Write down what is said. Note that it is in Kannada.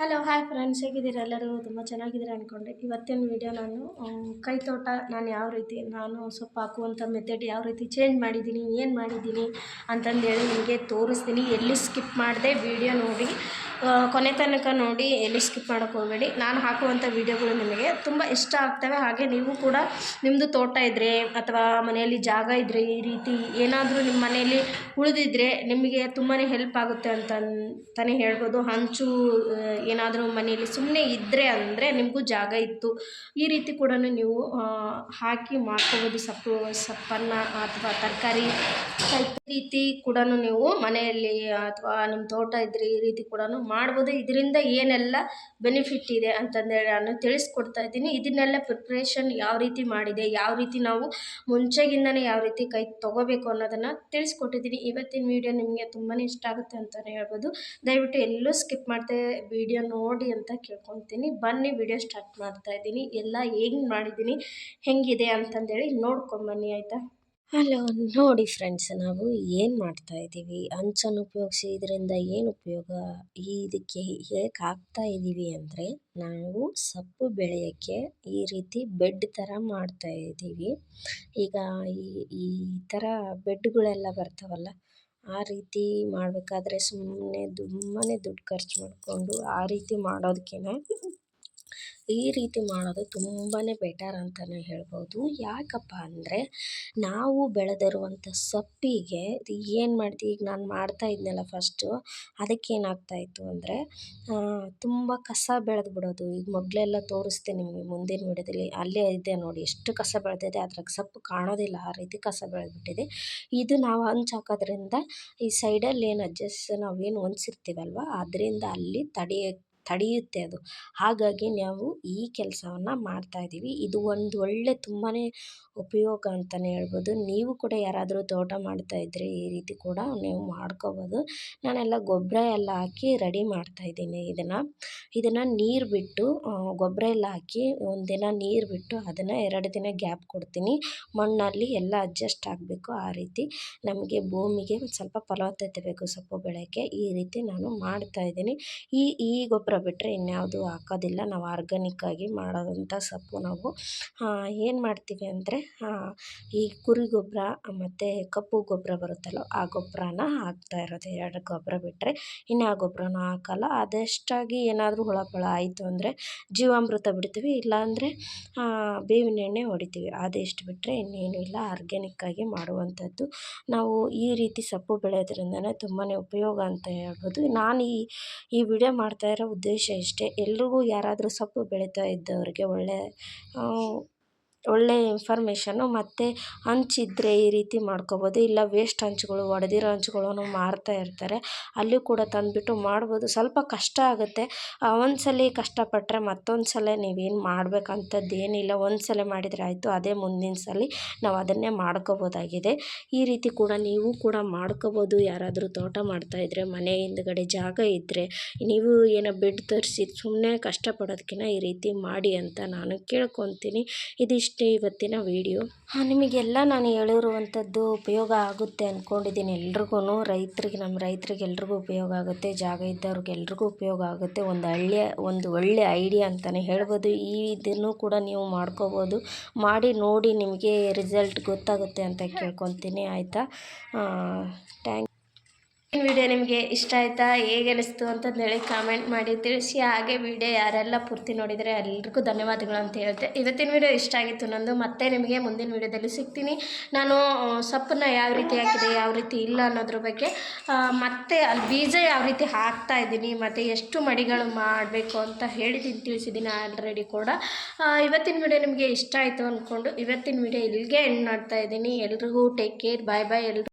ಹಲೋ ಹಾಯ್ ಫ್ರೆಂಡ್ಸ್ ಹೇಗಿದ್ದೀರಾ? ಎಲ್ಲರೂ ತುಂಬ ಚೆನ್ನಾಗಿದ್ದೀರಾ ಅಂದ್ಕೊಂಡೆ ಇವತ್ತಿನ ವಿಡಿಯೋ ನಾನು ಕೈ ತೋಟ ನಾನು ಯಾವ ರೀತಿ, ನಾನು ಸೊಪ್ಪು ಹಾಕುವಂಥ ಮೆಥಡ್ ಯಾವ ರೀತಿ ಚೇಂಜ್ ಮಾಡಿದ್ದೀನಿ, ಏನು ಮಾಡಿದ್ದೀನಿ ಅಂತಂದೇಳಿ ನಿಮಗೆ ತೋರಿಸ್ತೀನಿ. ಎಲ್ಲಿ ಸ್ಕಿಪ್ ಮಾಡಿದೆ? ವಿಡಿಯೋ ನೋಡಿ. ಕೊನೆ ತನಕ ನೋಡಿ ಎಲ್ಲಿ ಸ್ಕಿಪ್ ಮಾಡೋಕ್ಕೆ ಹೋಗಬೇಡಿ. ನಾನು ಹಾಕುವಂಥ ವಿಡಿಯೋಗಳು ನಿಮಗೆ ತುಂಬ ಇಷ್ಟ ಆಗ್ತವೆ. ಹಾಗೆ ನೀವು ಕೂಡ ನಿಮ್ಮದು ತೋಟ ಇದ್ದರೆ ಅಥವಾ ಮನೆಯಲ್ಲಿ ಜಾಗ ಇದ್ದರೆ ಈ ರೀತಿ ಏನಾದರೂ ನಿಮ್ಮ ಮನೆಯಲ್ಲಿ ಉಳಿದಿದ್ರೆ ನಿಮಗೆ ತುಂಬಾ ಹೆಲ್ಪ್ ಆಗುತ್ತೆ ಅಂತ ಹೇಳ್ಬೋದು. ಹಂಚು ಏನಾದರೂ ಮನೆಯಲ್ಲಿ ಸುಮ್ಮನೆ ಇದ್ದರೆ ಅಂದರೆ ನಿಮಗೂ ಜಾಗ ಇತ್ತು. ಈ ರೀತಿ ಕೂಡ ನೀವು ಹಾಕಿ ಮಾಡ್ಕೋಬೋದು. ಸೊಪ್ಪು, ಸೊಪ್ಪನ್ನು ಅಥವಾ ತರಕಾರಿ ಈ ರೀತಿ ಕೂಡ ನೀವು ಮನೆಯಲ್ಲಿ ಅಥವಾ ನಿಮ್ಮ ತೋಟ ಇದ್ದರೆ ಈ ರೀತಿ ಕೂಡ ಮಾಡ್ಬೋದು. ಇದರಿಂದ ಏನೆಲ್ಲ ಬೆನಿಫಿಟ್ ಇದೆ ಅಂತಂದೇಳಿ ನಾನು ತಿಳಿಸ್ಕೊಡ್ತಾ ಇದ್ದೀನಿ. ಇದನ್ನೆಲ್ಲ ಪ್ರಿಪ್ರೇಷನ್ ಯಾವ ರೀತಿ ಮಾಡಿದೆ, ಯಾವ ರೀತಿ ನಾವು ಮುಂಚೆಗಿಂದನೇ ಯಾವ ರೀತಿ ಕೈ ತೊಗೋಬೇಕು ಅನ್ನೋದನ್ನು ತಿಳಿಸ್ಕೊಟ್ಟಿದ್ದೀನಿ. ಇವತ್ತಿನ ವೀಡಿಯೋ ನಿಮಗೆ ತುಂಬಾ ಇಷ್ಟ ಆಗುತ್ತೆ ಅಂತಲೇ ಹೇಳ್ಬೋದು. ದಯವಿಟ್ಟು ಎಲ್ಲೂ ಸ್ಕಿಪ್ ಮಾಡಿದೆ ವಿಡಿಯೋ ನೋಡಿ ಅಂತ ಕೇಳ್ಕೊತೀನಿ. ಬನ್ನಿ ವಿಡಿಯೋ ಸ್ಟಾರ್ಟ್ ಮಾಡ್ತಾ ಇದ್ದೀನಿ. ಎಲ್ಲ ಹೆಂಗೆ ಮಾಡಿದ್ದೀನಿ, ಹೆಂಗಿದೆ ಅಂತಂದೇಳಿ ನೋಡ್ಕೊಂಬನ್ನಿ ಆಯಿತಾ? ಹಲೋ, ನೋಡಿ ಫ್ರೆಂಡ್ಸ್ ನಾವು ಏನು ಮಾಡ್ತಾ ಇದ್ದೀವಿ? ಅಂಚನ್ನು ಉಪಯೋಗಿಸಿ ಇದರಿಂದ ಏನು ಉಪಯೋಗ? ಇದಕ್ಕೆ ಹೇಗೆ ಹಾಕ್ತಾ ಇದ್ದೀವಿ ಅಂದರೆ, ನಾವು ಸೊಪ್ಪು ಬೆಳೆಯೋಕ್ಕೆ ಈ ರೀತಿ ಬೆಡ್ ಥರ ಮಾಡ್ತಾ ಇದ್ದೀವಿ. ಈಗ ಈ ಈ ಥರ ಬೆಡ್ಗಳೆಲ್ಲ ಬರ್ತಾವಲ್ಲ, ಆ ರೀತಿ ಮಾಡಬೇಕಾದ್ರೆ ಸುಮ್ಮನೆ ತುಂಬಾ ದುಡ್ಡು ಖರ್ಚು ಮಾಡಿಕೊಂಡು ಆ ರೀತಿ ಮಾಡೋದಕ್ಕಿಂತ ಈ ರೀತಿ ಮಾಡೋದು ತುಂಬಾ ಬೆಟರ್ ಅಂತಲೇ ಹೇಳ್ಬೋದು. ಯಾಕಪ್ಪ ಅಂದರೆ ನಾವು ಬೆಳೆದಿರುವಂಥ ಸೊಪ್ಪಿಗೆ ಏನು ಮಾಡ್ತೀವಿ ಈಗ ನಾನು ಮಾಡ್ತಾ ಇದ್ದೆನಲ್ಲ ಫಸ್ಟು ಅದಕ್ಕೆ ಏನಾಗ್ತಾಯಿತ್ತು ಅಂದರೆ ತುಂಬ ಕಸ ಬೆಳೆದು ಬಿಡೋದು. ಈಗ ಮೊದಲೆಲ್ಲ ತೋರಿಸ್ತೀನಿ ನಿಮಗೆ ಮುಂದಿನ ವಿಡಿಯೋದಲ್ಲಿ. ಅಲ್ಲೇ ಇದೆ ನೋಡಿ, ಎಷ್ಟು ಕಸ ಬೆಳೆದಿದೆ, ಅದ್ರಾಗ ಸೊಪ್ಪು ಕಾಣೋದಿಲ್ಲ, ಆ ರೀತಿ ಕಸ ಬೆಳೆದ್ಬಿಟ್ಟಿದೆ. ಇದು ನಾವು ಹಂಚ್ ಹಾಕೋದ್ರಿಂದ ಈ ಸೈಡಲ್ಲಿ ಏನು ಅಡ್ಜಸ್ಟ್ ನಾವೇನು ಹೊಂದಿಸಿರ್ತೀವಲ್ವ, ಅದರಿಂದ ಅಲ್ಲಿ ತಡೆಯ ತಡೆಯುತ್ತೆ ಅದು. ಹಾಗಾಗಿ ನಾವು ಈ ಕೆಲಸವನ್ನು ಮಾಡ್ತಾಯಿದ್ದೀವಿ ಇದು ಒಂದು ಒಳ್ಳೆ ತುಂಬಾ ಉಪಯೋಗ ಅಂತಲೇ ಹೇಳ್ಬೋದು. ನೀವು ಕೂಡ ಯಾರಾದರೂ ತೋಟ ಮಾಡ್ತಾ ಇದ್ದರೆ ಈ ರೀತಿ ಕೂಡ ನೀವು ಮಾಡ್ಕೋಬೋದು. ನಾನೆಲ್ಲ ಗೊಬ್ಬರ ಎಲ್ಲ ಹಾಕಿ ರೆಡಿ ಮಾಡ್ತಾ ಇದ್ದೀನಿ ಇದನ್ನು. ಇದನ್ನು ನೀರು ಬಿಟ್ಟು ಗೊಬ್ಬರ ಎಲ್ಲ ಹಾಕಿ ಒಂದಿನ ನೀರು ಬಿಟ್ಟು ಅದನ್ನು ಎರಡು ದಿನ ಗ್ಯಾಪ್ ಕೊಡ್ತೀನಿ. ಮಣ್ಣಲ್ಲಿ ಎಲ್ಲ ಅಡ್ಜಸ್ಟ್ ಆಗಬೇಕು ಆ ರೀತಿ. ನಮಗೆ ಭೂಮಿಗೆ ಸ್ವಲ್ಪ ಫಲವತ್ತತೆ ಬೇಕು ಸೊಪ್ಪು ಬೆಳೆಯೋಕ್ಕೆ. ಈ ರೀತಿ ನಾನು ಮಾಡ್ತಾ ಇದ್ದೀನಿ. ಈ ಈ ಗೊಬ್ಬರ ಬಿಟ್ಟರೆ ಇನ್ಯಾವುದು ಹಾಕೋದಿಲ್ಲ. ನಾವು ಆರ್ಗಾನಿಕ್ಕಾಗಿ ಮಾಡೋವಂಥ ಸೊಪ್ಪು ನಾವು. ಏನು ಮಾಡ್ತೀವಿ ಅಂದರೆ ಈ ಕುರಿ ಗೊಬ್ಬರ ಮತ್ತು ಕಪ್ಪು ಗೊಬ್ಬರ ಬರುತ್ತಲ್ಲ, ಆ ಗೊಬ್ಬರನ ಹಾಕ್ತಾ ಇರೋದು. ಎರಡು ಗೊಬ್ಬರ ಬಿಟ್ಟರೆ ಇನ್ನು ಆ ಗೊಬ್ಬರನ ಹಾಕಲ್ಲ. ಅದಷ್ಟಾಗಿ ಏನಾದರೂ ಹುಳ ಪಳ ಆಯಿತು ಅಂದರೆ ಜೀವಾಮೃತ ಬಿಡ್ತೀವಿ. ಇಲ್ಲಾಂದರೆ ಬೇವಿನ ಎಣ್ಣೆ ಹೊಡಿತೀವಿ. ಅದೆಷ್ಟು ಬಿಟ್ಟರೆ ಇನ್ನೇನು ಇಲ್ಲ. ಆರ್ಗ್ಯಾನಿಕ್ಕಾಗಿ ಮಾಡುವಂಥದ್ದು. ನಾವು ಈ ರೀತಿ ಸೊಪ್ಪು ಬೆಳೆಯೋದ್ರಿಂದನೇ ತುಂಬಾ ಉಪಯೋಗ ಅಂತ ಹೇಳ್ಬೋದು. ನಾನು ಈ ಈ ವಿಡಿಯೋ ಮಾಡ್ತಾ ಇರೋ ಉದ್ದೇಶ ಇಷ್ಟೇ. ಎಲ್ರಿಗೂ ಯಾರಾದರೂ ಸೊಪ್ಪು ಬೆಳೀತಾ ಇದ್ದವ್ರಿಗೆ ಒಳ್ಳೆ ಒಳ್ಳೆ ಇನ್ಫಾರ್ಮೇಷನ್ನು ಮತ್ತು ಹಂಚಿದ್ರೆ ಈ ರೀತಿ ಮಾಡ್ಕೊಬೋದು. ಇಲ್ಲ ವೇಸ್ಟ್ ಹಂಚುಗಳು, ಒಡೆದಿರೋ ಹಂಚುಗಳನ್ನು ಮಾರ್ತಾ ಇರ್ತಾರೆ. ಅಲ್ಲಿ ಕೂಡ ತಂದುಬಿಟ್ಟು ಮಾಡ್ಬೋದು. ಸ್ವಲ್ಪ ಕಷ್ಟ ಆಗುತ್ತೆ. ಒಂದು ಸಲ ಕಷ್ಟಪಟ್ಟರೆ ಮತ್ತೊಂದು ಸಲ ನೀವೇನು ಮಾಡಬೇಕಂಥದ್ದು ಏನಿಲ್ಲ ಒಂದು ಸಲ ಮಾಡಿದರೆ ಆಯಿತು, ಅದೇ ಮುಂದಿನ ಸಲ ನಾವು ಅದನ್ನೇ ಮಾಡ್ಕೋಬೋದಾಗಿದೆ. ಈ ರೀತಿ ಕೂಡ ನೀವು ಕೂಡ ಮಾಡ್ಕೋಬೋದು. ಯಾರಾದರೂ ತೋಟ ಮಾಡ್ತಾಯಿದ್ರೆ ಮನೆ ಹಿಂದ್ಗಡೆ ಜಾಗ ಇದ್ದರೆ ನೀವು ಏನೋ ಬೆಡ್ ತರಿಸಿ ಸುಮ್ಮನೆ ಕಷ್ಟಪಡೋದಕ್ಕಿಂತ ಈ ರೀತಿ ಮಾಡಿ ಅಂತ ನಾನು ಕೇಳ್ಕೊತೀನಿ. ಇದಿಷ್ಟೇ. ಇವತ್ತಿನ ವಿಡಿಯೋ? ನಿಮಗೆಲ್ಲ ನಾನು ಹೇಳಿರುವಂಥದ್ದು ಉಪಯೋಗ ಆಗುತ್ತೆ ಅಂದ್ಕೊಂಡಿದ್ದೀನಿ ಎಲ್ರಿಗೂ ರೈತರಿಗೆ, ನಮ್ಮ ರೈತರಿಗೆ ಎಲ್ರಿಗೂ ಉಪಯೋಗ ಆಗುತ್ತೆ, ಜಾಗ ಇದ್ದವ್ರಿಗೆ ಎಲ್ರಿಗೂ ಉಪಯೋಗ ಆಗುತ್ತೆ. ಒಂದು ಹಳ್ಳಿಯ, ಒಂದು ಒಳ್ಳೆ ಐಡಿಯಾ ಅಂತಲೇ ಹೇಳ್ಬೋದು. ಈ ಇದನ್ನು ಕೂಡ ನೀವು ಮಾಡ್ಕೋಬೋದು. ಮಾಡಿ, ನೋಡಿ ನಿಮಗೆ ರಿಸಲ್ಟ್ ಗೊತ್ತಾಗುತ್ತೆ ಅಂತ ಕೇಳ್ಕೊತೀನಿ. ಆಯಿತಾ? ಥ್ಯಾಂಕ್ ಈ ವಿಡಿಯೋ ನಿಮಗೆ ಇಷ್ಟ ಆಯಿತಾ, ಹೇಗೆ ಅನಿಸ್ತು ಅಂತಂದೇಳಿ ಕಾಮೆಂಟ್ ಮಾಡಿ. ತಿಳಿಸಿ, ಹಾಗೆ ವಿಡಿಯೋ ಯಾರೆಲ್ಲ ಪೂರ್ತಿ ನೋಡಿದರೆ ಎಲ್ರಿಗೂ ಧನ್ಯವಾದಗಳು ಅಂತ ಹೇಳ್ತೆ. ಇವತ್ತಿನ ವಿಡಿಯೋ ಇಷ್ಟ ಆಗಿತ್ತು ನಂದು, ಮತ್ತೆ ನಿಮಗೆ ಮುಂದಿನ ವಿಡಿಯೋದಲ್ಲಿ ಸಿಗ್ತೀನಿ. ನಾನು ಸೊಪ್ಪನ್ನ ಯಾವ ರೀತಿ ಹಾಕಿದೆ, ಯಾವ ರೀತಿ ಇಲ್ಲ ಅನ್ನೋದ್ರ ಬಗ್ಗೆ ಮತ್ತೆ ಅಲ್ಲಿ ಬೀಜ ಯಾವ ರೀತಿ ಹಾಕ್ತಾ ಇದ್ದೀನಿ, ಮತ್ತು ಎಷ್ಟು ಮಡಿಗಳು ಮಾಡಬೇಕು ಅಂತ ಹೇಳಿದ್ದೀನಿ, ತಿಳಿಸಿದ್ದೀನಿ ಆಲ್ರೆಡಿ ಕೂಡ. ಇವತ್ತಿನ ವಿಡಿಯೋ ನಿಮಗೆ ಇಷ್ಟ ಆಯಿತು ಅಂದ್ಕೊಂಡು ಇವತ್ತಿನ ವಿಡಿಯೋ ಇಲ್ಲಿಗೆ ಎಂಡ್ ಮಾಡ್ತಾ ಇದ್ದೀನಿ. ಎಲ್ರಿಗೂ ಟೇಕ್ ಕೇರ್ ಬಾಯ್ ಬಾಯ್ ಎಲ್ರು